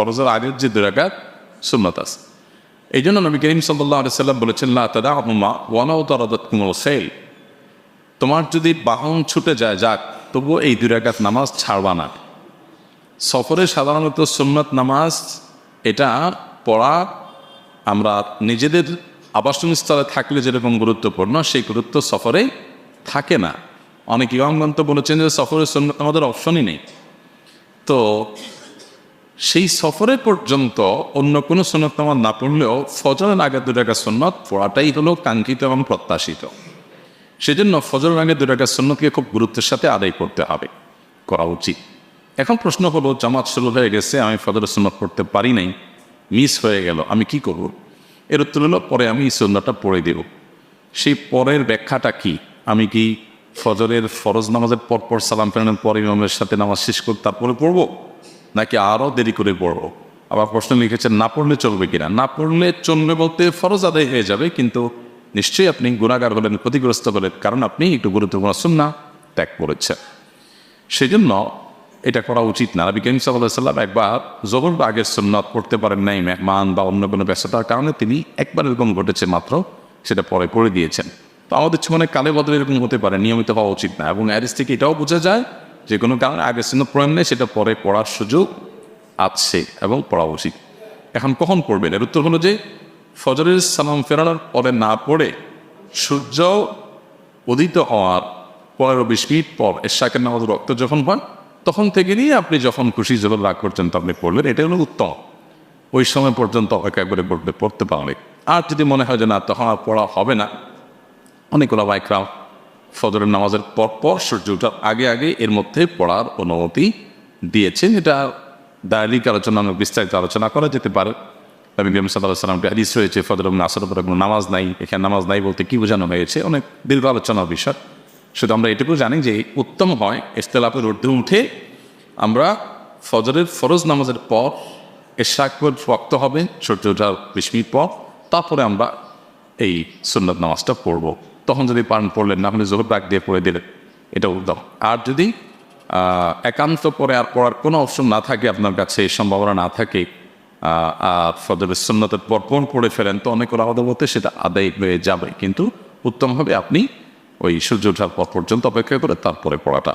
ফরজের আগের যে দুরাকাত সুন্নত আছে। এই জন্য নবী করিম সাল্লাহ সাল্লাম বলেছেন, লা তাদা আহমা ওয়ানাও কুমল সেল তোমার যদি বাহন ছুটে যায়, যাক, তবুও এই দুরাকাত নামাজ ছাড়বা না। সফরে সাধারণত সুন্নত নামাজ, এটা পড়া, আমরা নিজেদের আবাসন স্থলে থাকলে যেরকম গুরুত্বপূর্ণ, সেই গুরুত্ব সফরে থাকে না। অনেক ইয়ংগন্ত বলেছেন যে সফরের সুন্নত আমাদের অপশনই নেই। তো সেই সফরে পর্যন্ত অন্য কোনো সন্ন্যত নামাজ না পড়লেও ফজরের আগে দু টাকা সন্ন্যত পড়াটাই হলো কাঙ্ক্ষিত এবং প্রত্যাশিত। সেজন্য ফজরের আগে দু টাকা সন্ন্যতকে খুব গুরুত্বের সাথে আদায় করতে হবে, করা উচিত। এখন প্রশ্ন হলো, জামাত শুরু হয়ে গেছে, আমি ফজরের সন্ন্যত পড়তে পারি নাই, মিস হয়ে গেল, আমি কি করব? এর উত্তর হলো, পরে আমি এই সন্ন্যতটা পড়ে দেব। সেই পরের ব্যাখ্যাটা কি? আমি কি ফজরের ফরজ নামাজের পর পর সালাম ফেরানোর পর ইমামের সাথে নামাজ শেষ করে তারপরে পড়ব? নাকি আরও দেরি করে পড়ব? আবার প্রশ্ন লিখেছেন, না পড়লে চলবে কিনা? না পড়লে চলবে বলতে ফরজ আদায় হয়ে যাবে, কিন্তু নিশ্চয়ই আপনি গুণাগার হলেন, ক্ষতিগ্রস্ত হলেন, কারণ আপনি একটু গুরুত্বপূর্ণ সুন্না ত্যাগ করেছেন। সেজন্য এটা করা উচিত না। নবী করিম সাল্লাহ সাল্লাম একবার জবর বা আগের সুন্নত পড়তে পারেন নাই, মেহমান বা অন্য কোনো ব্যস্ততার কারণে তিনি একবার এরকম ঘটেছে মাত্র, সেটা পরে করে দিয়েছেন। তো আমাদের জীবনে কালে বদলে এরকম হতে পারে, নিয়মিত হওয়া উচিত না। এবং অ্যারিস থেকে এটাও বোঝা যায় যে কোনো কারণে আগের সুন্নত পড়েন নেই, সেটা পরে পড়ার সুযোগ আছে এবং পড়া উচিত। এখন কখন পড়বেন? এর উত্তর হলো যে ফজরের সালাম ফেরানোর পরে না পড়ে সূর্য উদিত হওয়ার পনেরো বিশ মিনিট পর এশাকের নামাজ রক্ত যখন পান, তখন থেকে নিয়ে আপনি যখন খুশি যখন রাগ পর্যন্ত আপনি পড়বেন এটা হলো উত্তম ওই সময় পর্যন্ত অপেক্ষা করে পড়তে পড়তে পারবে আর যদি মনে হয় যে না, তখন আর পড়া হবে না। অনেকগুলো বাইকরাম ফজরের নামাজের পর পর সূর্য ওঠার আগে আগে এর মধ্যে পড়ার অনুমতি দিয়েছেন। এটা দায়িক আলোচনা অনেক বিস্তারিত আলোচনা করা যেতে পারে। নবী করিম সাল্লাহ সাল্লামটি হাদিস রয়েছে, ফজর এবং আসর উপরে কোনো নামাজ নাই, এখানে নামাজ নাই বলতে কি বোঝানো হয়েছে? অনেক দীর্ঘ আলোচনার বিষয়। শুধু আমরা এটুকু জানি যে উত্তম হয় ইস্তেলাপের ঊর্ধ্বে উঠে আমরা ফজরের ফরজ নামাজের পর এশাকর রক্ত হবে, সূর্য ওঠার বিশ মিনিট পর, তারপরে আমরা এই সুন্নত নামাজটা পড়ব। তখন যদি পান পড়লেন, না আপনি জোহর ডাক দিয়ে পড়ে দিলেন। এটা উদ্যম। আর যদি একান্ত পরে আর পড়ার কোনো অপশন না থাকে, আপনার কাছে এই সম্ভাবনা না থাকে ফজরের সন্ন্যতের পর কোন পড়ে ফেলেন, তো অনেক আলাদা মতে সেটা আদায় হয়ে যাবে। কিন্তু উত্তম হবে আপনি ওই সূর্য ওঠার পর পর্যন্ত অপেক্ষা করে তারপরে পড়াটা।